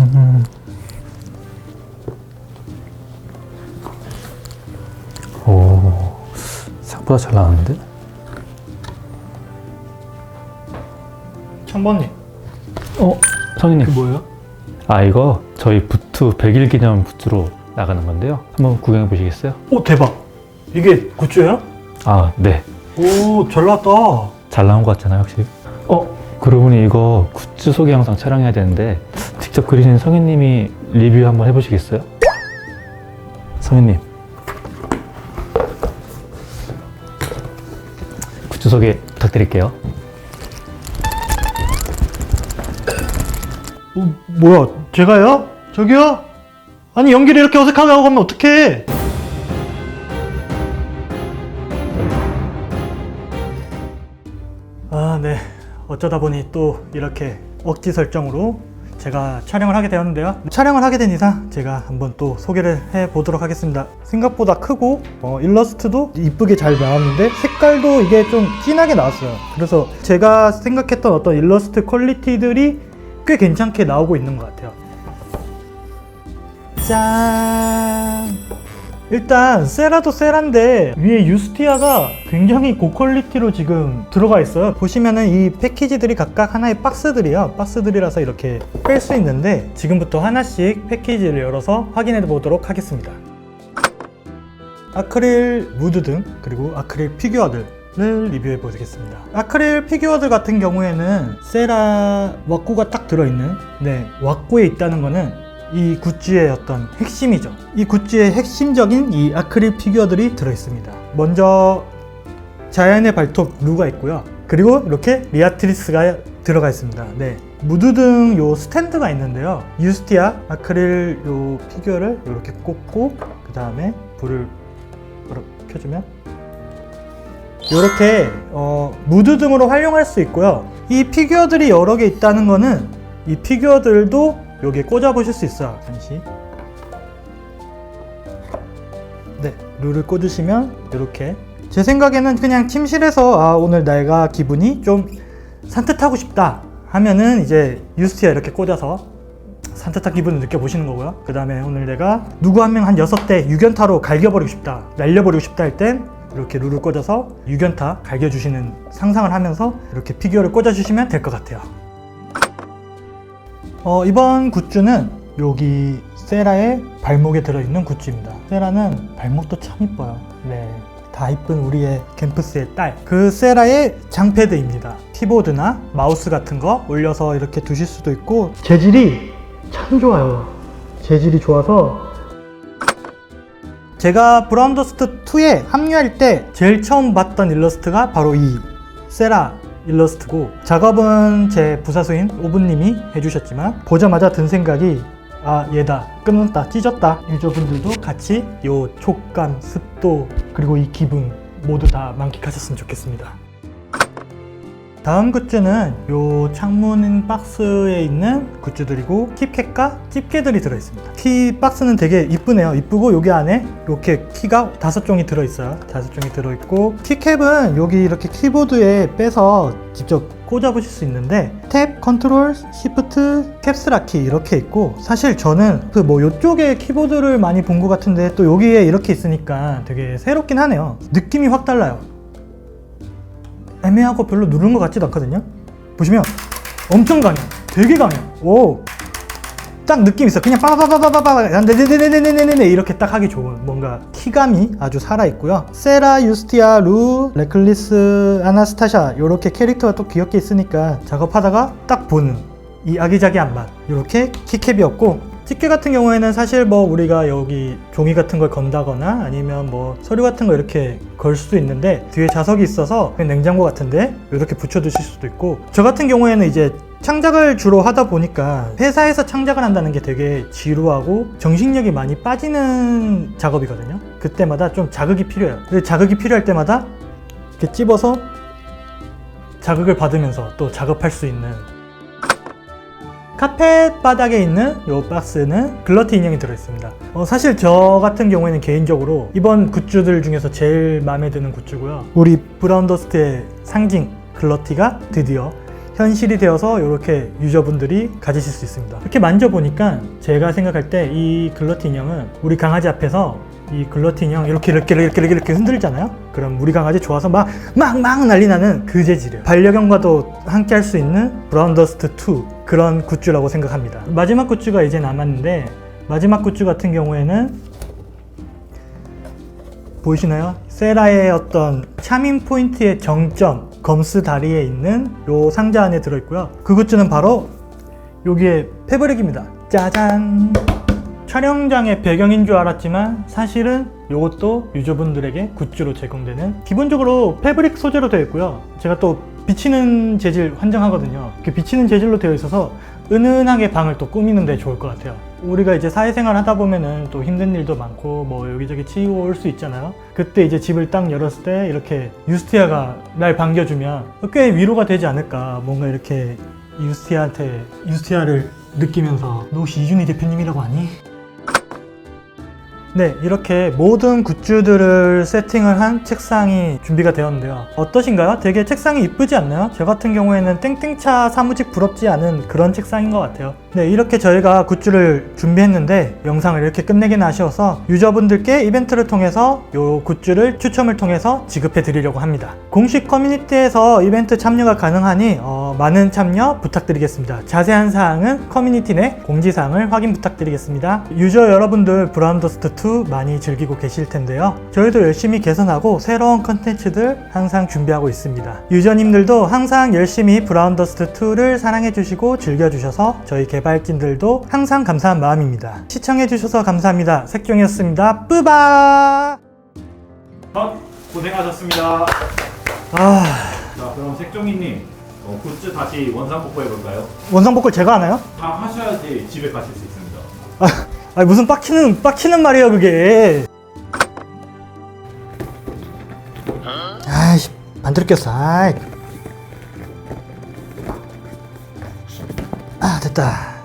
음. 오, 생각보다 잘 나왔는데? 창번님 어, 성희님. 그 뭐예요? 아, 이거 저희 부투 100일 기념 부투로 나가는 건데요. 한번 구경해 보시겠어요? 오 대박 이게 굿즈예요? 아, 네. 오 잘 나왔다 잘 나온 것 같잖아요, 확실히. 어, 그러고 보니 이거 굿즈 소개 영상 촬영해야 되는데 직접 그리신 성희님이 리뷰 한번 해보시겠어요? 성희님. 굿즈 소개 부탁드릴게요. 어, 뭐야 제가요? 저기요? 아니 연기를 이렇게 어색하게 하고 가면 어떡해 아네 어쩌다 보니 또 이렇게 억지 설정으로 제가 촬영을 하게 되었는데요. 촬영을 하게 된 이상 제가 한번 또 소개를 해 보도록 하겠습니다. 생각보다 크고 어, 일러스트도 이쁘게 잘 나왔는데 색깔도 이게 좀 진하게 나왔어요. 그래서 제가 생각했던 어떤 일러스트 퀄리티들이 꽤 괜찮게 나오고 있는 것 같아요. 짠 일단 세라도 세라인데 위에 유스티아가 굉장히 고퀄리티로 지금 들어가 있어요. 보시면은 이 패키지들이 각각 하나의 박스들이야 박스들이라서 이렇게 뺄 수 있는데 지금부터 하나씩 패키지를 열어서 확인해 보도록 하겠습니다. 아크릴 무드 등 그리고 아크릴 피규어들을 리뷰해 보겠습니다. 아크릴 피규어들 같은 경우에는 세라 왁구가 딱 들어있는 네 왁구에 있다는 거는 이 굿즈의 어떤 핵심이죠. 이 굿즈의 핵심적인 이 아크릴 피규어들이 들어있습니다. 먼저 자연의 발톱 루가 있고요. 그리고 이렇게 리아트리스가 들어가 있습니다. 네. 무드 등 요 스탠드가 있는데요. 유스티아 아크릴 요 피규어를 이렇게 꽂고 그 다음에 불을 켜주면 이렇게 어, 무드 등으로 활용할 수 있고요. 이 피규어들이 여러 개 있다는 거는 이 피규어들도 여기에 꽂아 보실 수 있어요. 잠시. 네, 룰을 꽂으시면 이렇게 제 생각에는 그냥 침실에서 아 오늘 내가 기분이 좀 산뜻하고 싶다 하면은 이제 유스티아 이렇게 꽂아서 산뜻한 기분을 느껴보시는 거고요. 그 다음에 오늘 내가 누구 한 명 한 여섯 대 유견타로 갈겨버리고 싶다, 날려버리고 싶다 할 땐 이렇게 룰을 꽂아서 유견타 갈겨주시는 상상을 하면서 이렇게 피규어를 꽂아주시면 될 것 같아요. 어, 이번 굿즈는 여기 세라의 발목에 들어있는 굿즈입니다. 세라는 발목도 참 이뻐요. 네. 다 이쁜 우리의 캠프스의 딸. 그 세라의 장패드입니다. 키보드나 마우스 같은 거 올려서 이렇게 두실 수도 있고 재질이 참 좋아요. 재질이 좋아서 제가 브라운더스트 2에 합류할 때 제일 처음 봤던 일러스트가 바로 이 세라 일러스트고 작업은 제 부사수인 오분님이 해주셨지만 보자마자 든 생각이 아 얘다. 끊었다. 찢었다. 유저분들도 같이 요 촉감 습도 그리고 이 기분 모두 다 만끽하셨으면 좋겠습니다 다음 굿즈는 요 창문 박스에 있는 굿즈들이고 킵캣과 집게들이 들어있습니다. 키 박스는 되게 이쁘네요. 이쁘고 여기 안에 이렇게 키가 다섯 종이 들어있어요. 다섯 종이 들어있고 키캡은 여기 이렇게 키보드에 빼서 직접 꽂아보실 수 있는데 탭, 컨트롤, 시프트, 캡스라 키 이렇게 있고 사실 저는 그 뭐 이쪽에 키보드를 많이 본 것 같은데 또 여기에 이렇게 있으니까 되게 새롭긴 하네요. 느낌이 확 달라요. 애매하고 별로 누른 것 같지도 않거든요. 보시면 엄청 강해. 되게 강해. 오. 딱 느낌 있어. 그냥 빠바바바바바바 네네네네네네네 이렇게 딱 하기 좋은 뭔가 키감이 아주 살아 있고요. 세라, 유스티아, 루, 레클리스, 아나스타샤 이렇게 캐릭터가 또 귀엽게 있으니까 작업하다가 딱 보는 이 아기자기한 맛. 이렇게 키캡이었고 집게 같은 경우에는 사실 뭐 우리가 여기 종이 같은 걸 건다거나 아니면 뭐 서류 같은 거 이렇게 걸 수도 있는데 뒤에 자석이 있어서 그냥 냉장고 같은데 이렇게 붙여두실 수도 있고 저 같은 경우에는 이제 창작을 주로 하다 보니까 회사에서 창작을 한다는 게 되게 지루하고 정신력이 많이 빠지는 작업이거든요. 그때마다 좀 자극이 필요해요. 그 자극이 필요할 때마다 이렇게 찝어서 자극을 받으면서 또 작업할 수 있는 카펫 바닥에 있는 이 박스는 글러티 인형이 들어있습니다. 어, 사실 저 같은 경우에는 개인적으로 이번 굿즈들 중에서 제일 마음에 드는 굿즈고요. 우리 브라운더스트의 상징 글러티가 드디어 현실이 되어서 이렇게 유저분들이 가지실 수 있습니다. 이렇게 만져보니까 제가 생각할 때 이 글러티 인형은 우리 강아지 앞에서 이 글러티 인형 이렇게 이렇게 이렇게 이렇게, 이렇게 흔들잖아요. 그럼 우리 강아지 좋아서 막 막 막 난리 나는 그 재질이에요. 반려견과도 함께 할 수 있는 브라운 더스트 2 그런 굿즈라고 생각합니다. 마지막 굿즈가 이제 남았는데 마지막 굿즈 같은 경우에는 보이시나요? 세라의 어떤 차밍 포인트의 정점 검스 다리에 있는 요 상자 안에 들어있고요. 그 굿즈는 바로 여기에 패브릭입니다. 짜잔! 촬영장의 배경인 줄 알았지만 사실은 이것도 유저분들에게 굿즈로 제공되는 기본적으로 패브릭 소재로 되어 있고요. 제가 또 비치는 재질 환장하거든요. 그 비치는 재질로 되어 있어서 은은하게 방을 또 꾸미는 데 좋을 것 같아요. 우리가 이제 사회생활 하다 보면은 또 힘든 일도 많고 뭐 여기저기 치이고 올 수 있잖아요. 그때 이제 집을 딱 열었을 때 이렇게 유스티아가 날 반겨주면 꽤 위로가 되지 않을까. 뭔가 이렇게 유스티아한테 유스티아를 느끼면서 너 혹시 이준희 대표님이라고 아니? 네, 이렇게 모든 굿즈들을 세팅을 한 책상이 준비가 되었는데요. 어떠신가요? 되게 책상이 이쁘지 않나요? 저 같은 경우에는 땡땡차 사무직 부럽지 않은 그런 책상인 것 같아요. 네, 이렇게 저희가 굿즈를 준비했는데 영상을 이렇게 끝내기는 아쉬워서 유저분들께 이벤트를 통해서 요 굿즈를 추첨을 통해서 지급해 드리려고 합니다. 공식 커뮤니티에서 이벤트 참여가 가능하니 어, 많은 참여 부탁드리겠습니다. 자세한 사항은 커뮤니티 내 공지사항을 확인 부탁드리겠습니다. 유저 여러분들 브라운더스트 2 많이 즐기고 계실 텐데요. 저희도 열심히 개선하고 새로운 컨텐츠들 항상 준비하고 있습니다. 유저님들도 항상 열심히 브라운더스트 2를 사랑해 주시고 즐겨 주셔서 저희 개발진들도 항상 감사한 마음입니다. 시청해 주셔서 감사합니다. 색종이었습니다. 뿌바! 컷 고생하셨습니다. 아, 자 그럼 색종이님 어, 굿즈 다시 원상 복구 해 볼까요? 원상복구 제가 하나요? 다 하셔야지 집에 가실 수 있습니다. 아, 아니, 무슨 빡치는 빡치는 말이에요 그게. 아이씨 반대로 꼈어. 아이. 아 됐다.